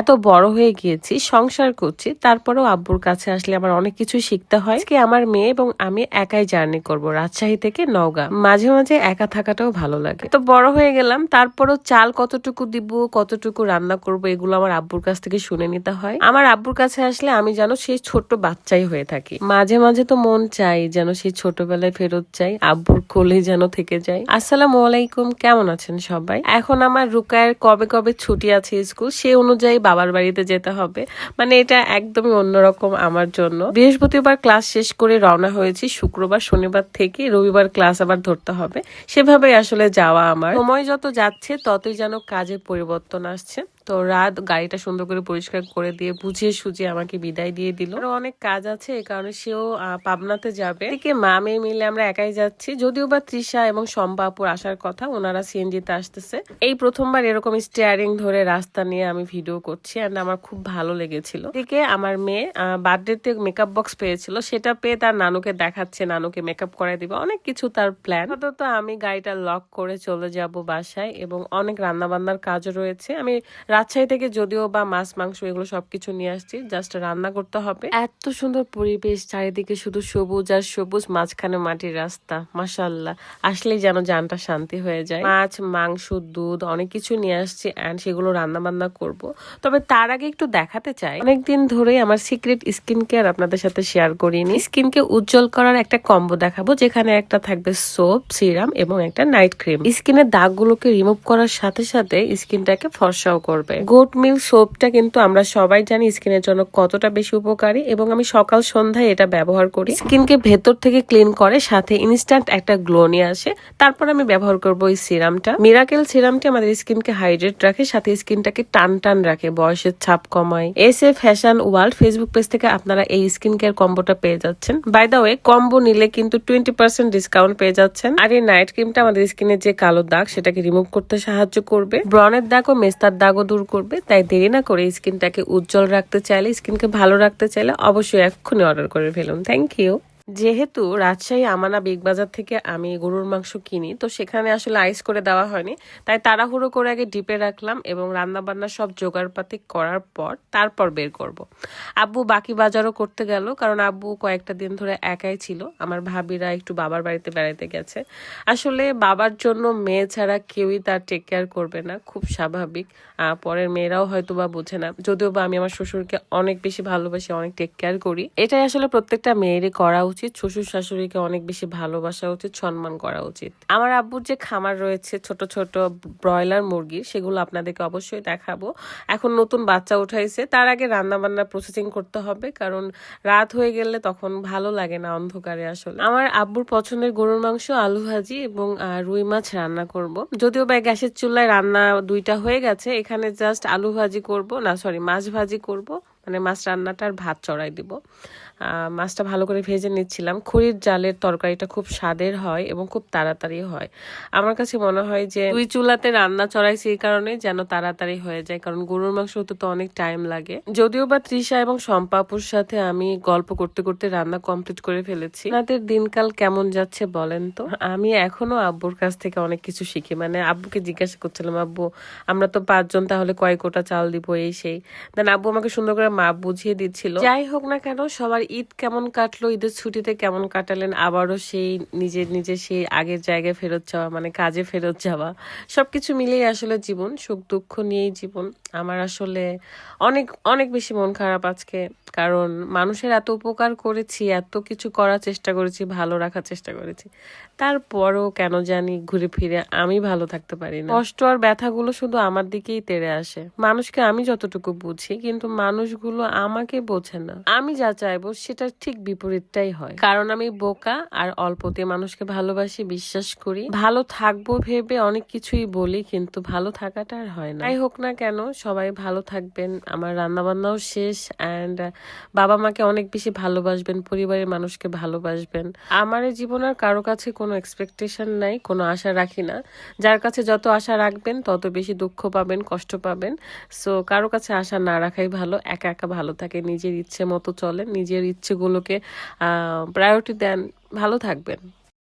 এত বড় হয়ে গিয়েছি, সংসার করছি, তারপরেও আব্বুর কাছে আসলে আমার অনেক কিছু শিখতে হয়। আজকে আমার মেয়ে এবং আমি একাই জার্নি করব রাজশাহী থেকে নওগাঁ। মাঝে মাঝে একা থাকাটাও ভালো লাগে। তো বড় হয়ে গেলাম, তারপরেও চাল কতটুকু দিব, কতটুকু রান্না করব, এগুলো আমার আব্বুর কাছ থেকে শুনে নিতে হয়। আমার আব্বুর কাছে আসলে আমি যেন সেই ছোট্ট বাচ্চাই হয়ে থাকি। মাঝে মাঝে তো মন চাই যেন সেই ছোটবেলায় ফেরত চাই আব্বুর কোলে যেন থেকে যাই। আসসালামু আলাইকুম, কেমন আছেন সবাই? এখন আমার রুকায়ের কবে কবে ছুটি আছে স্কুল, সে অনুযায়ী বাবার বাড়িতে যেতে হবে। মানে এটা একদমই অন্যরকম আমার জন্য। বৃহস্পতিবার ক্লাস শেষ করে রওনা হয়েছি শুক্রবার, শনিবার থেকে রবিবার ক্লাস আবার ধরতে হবে। সেভাবে আসলে যাওয়া আমার। সময় যত যাচ্ছে, ততই যেন কাজের পরিবর্তন আসছে। তো রাত গাড়িটা সুন্দর করে পরিষ্কার করে দিয়ে বুঝিয়ে সুঝিয়ে আমাকে বিদায় দিয়ে দিল। আরও অনেক কাজ আছে এই কারণে সেও পাবনাতে যাবে। এদিকে মা মেয়ে মিলে আমরা একাই যাচ্ছি। যদিও বা তৃষা এবং সম্পাপুর আসার কথা, ওনারা সিএনজিতে আসতেছে। এই প্রথমবার এরকম স্টিয়ারিং ধরে রাস্তা নিয়ে আমি ভিডিও করছি এন্ড আমার খুব ভালো লেগেছিল। এদিকে আমার মেয়ে বার্থডেতে মেকআপ বক্স পেয়েছিল। সেটা পেয়ে তার নানুকে দেখাচ্ছে, নানুকে মেকআপ করাই দিবে। অনেক কিছু তার প্ল্যান তো আমি গাড়িটা লক করে চলে যাব বাসায় এবং অনেক রান্না বান্নার কাজও রয়েছে। আমি রাজশাহী থেকে যদিও বা মাছ, মাংস এগুলো সবকিছু নিয়ে আসছি জাস্ট রান্না করতে হবে। এত সুন্দর পরিবেশ, চারিদিকে শুধু সবুজ আর সবুজ, মাঝখানে মাটির রাস্তা মাসাল্লাহ আসলেই যেন জানটা শান্তি হয়ে যায়। মাছ, মাংস, দুধ, অনেক কিছু নিয়ে আসছি অ্যান্ড সেগুলো রান্না বান্না করব। তবে তার আগে একটু দেখাতে চাই। অনেকদিন ধরেই আমার সিক্রেট স্কিন কেয়ার আপনাদের সাথে শেয়ার করিনি। স্কিনকে উজ্জ্বল করার একটা কম্বো দেখাবো, যেখানে একটা থাকবে সোপ সিরাম এবং একটা নাইট ক্রিম স্কিনের দাগগুলোকে রিমুভ করার সাথে সাথে স্কিনটাকে ফর্সাও করবে। গোট মিল সোপটা কিন্তু আমরা সবাই জানি স্কিনের জন্য কতটা বেশি উপকারী এবং আমি সকাল সন্ধ্যায় এটা ব্যবহার করি। স্কিনকে ভেতর থেকে ক্লিন করে সাথে ইনস্ট্যান্ট একটা গ্লো নিয়ে আসে। তারপর আমি ব্যবহার করব এই সিরামটা। মিরাকেল সিরামটি আমাদের স্কিনকে হাইড্রেট রাখে, সাথে স্কিনটাকে টান টান রাখে, বয়সের ছাপ কমায়। S A fashion world Facebook page থেকে আপনারা এই স্কিন কেয়ার কম্বোটা পেয়ে যাচ্ছেন। বাই দা ওয়ে কম্বো নিলে কিন্তু টোয়েন্টি পার্সেন্ট ডিসকাউন্ট পেয়ে যাচ্ছেন। আর এই নাইট ক্রিমটা আমাদের স্কিনের যে কালো দাগ, সেটাকে রিমুভ করতে সাহায্য করবে। ব্রনের দাগ ও মেস্তার দাগও দূর করবে, তাই দেরি না করে স্কিনটাকে উজ্জ্বল রাখতে চাইলে, স্কিনকে ভালো রাখতে চাইলে অবশ্যই এক্ষুনি অর্ডার করে ফেলুন। থ্যাংক ইউ যেহেতু রাজশাহী আমানা বিগ বাজার থেকে আমি গরুর মাংস কিনি, তো সেখানে আসলে আইস করে দেওয়া হয়নি। তাই তাড়াহুড়ো করে আগে ডিপে রাখলাম এবং রান্না বান্না সব জোগাড়পাতি করার পর তারপর বের করব। আব্বু বাকি বাজারও করতে গেল, কারণ আব্বু কয়েকটা দিন ধরে একাই ছিল। আমার ভাবিরা একটু বাবার বাড়িতে বেড়াতে গেছে। আসলে বাবার জন্য মেয়ে ছাড়া কেউই তার টেক কেয়ার করবে না, খুব স্বাভাবিক। পরের মেয়েরাও হয়তো বা বোঝে না। যদিও বা আমি আমার শ্বশুরকে অনেক বেশি ভালোবাসি, অনেক টেক কেয়ার করি। এটাই আসলে প্রত্যেকটা মেয়েরই করা উচিত। শ্বশুর শাশুড়িকে অনেক বেশি ভালোবাসা উচিত, সম্মান করা উচিত। আমার আব্বুর যে খামার রয়েছে, ছোট ছোট ব্রয়লার মুরগির সেগুলো আপনাদেরকে অবশ্যই দেখাবো। এখন নতুন বাচ্চা উঠাইছে, তার আগে রান্না বান্না প্রসেসিং করতে হবে, কারণ রাত হয়ে গেলে তখন ভালো লাগে না অন্ধকারে আসলে। আমার আব্বুর পছন্দের গরুর মাংস আলু ভাজি এবং রুই মাছ রান্না করব। যদিও বা গ্যাসের চুলায় রান্না দুইটা হয়ে গেছে, এখানে জাস্ট আলু ভাজি করব, না সরি মাছ ভাজি করব মানে মাছ রান্নাটার ভাত চড়াই দিব। মাছটা ভালো করে ভেজে নিচ্ছিলাম। খড়ির জালের তরকারিটা খুব স্বাদের হয় এবং খুব তাড়াতাড়ি হয়। আমার কাছে মনে হয় যে দুই চুলাতে রান্না চড়াইছি এই কারণে যেন তাড়াতাড়ি হয়ে যায়, কারণ গরুর মাংস হতে তো অনেক টাইম লাগে। যদিও বা তৃষা এবং সম্পাপুর সাথে আমি গল্প করতে করতে রান্না কমপ্লিট করে ফেলেছি। আপনাদের দিনকাল কেমন যাচ্ছে বলেন তো? আমি এখনও আব্বুর কাছ থেকে অনেক কিছু শিখি। মানে আব্বুকে জিজ্ঞাসা করছিলাম, আব্বু, আমরা তো পাঁচজন, তাহলে কয় কোটা চাল দিব এই সেই? দেন আব্বু আমাকে সুন্দর করে মা বুঝিয়ে দিচ্ছিল। যাই হোক না কেন, সবার ঈদ কেমন কাটলো? ঈদের ছুটিতে কেমন কাটালেন? আবারও সেই নিজের নিজের সেই আগের জায়গায় ফেরত যাওয়া মানে কাজে ফেরত যাওয়া, সবকিছু মিলেই আসলে জীবন, সুখ দুঃখ নিয়েই জীবন। আমার আসলে অনেক অনেক বেশি মন খারাপ আজকে, কারণ মানুষের এত উপকার করেছি, এত কিছু করার চেষ্টা করেছি, ভালো রাখার চেষ্টা করেছি। তারপরও কেন জানি ঘুরে ফিরে আমি ভালো থাকতে পারি না। কষ্ট আর ব্যথাগুলো শুধু আমার দিকেই তেড়ে আসে। মানুষকে আমি যতটুকু বুঝি, কিন্তু মানুষগুলো আমাকে বোঝে না। আমি যা চাইব সেটা ঠিক বিপরীতটাই হয়। কারণ আমি বোকা আর অল্পতে মানুষকে ভালোবাসি, বিশ্বাস করি। ভালো থাকব ভেবে অনেক কিছুই বলি, কিন্তু ভালো থাকাটা আর হয় না। হোক না কেন, সবাই ভালো থাকবেন। আমার রান্না বান্নাও শেষ অ্যান্ড বাবা মাকে অনেক বেশি ভালোবাসবেন, পরিবারের মানুষকে ভালোবাসবেন। আমার এই জীবনের কারও কাছে কোনো এক্সপেকটেশন নাই, কোনো আশা রাখি না। যার কাছে যত আশা রাখবেন, তত বেশি দুঃখ পাবেন, কষ্ট পাবেন। সো কারও কাছে আশা না রাখাই ভালো। একা একা ভালো থাকে, নিজের ইচ্ছে মতো চলেন নিজের ইচ্ছেগুলোকে প্রায়োরিটি দেন ভালো থাকবেন।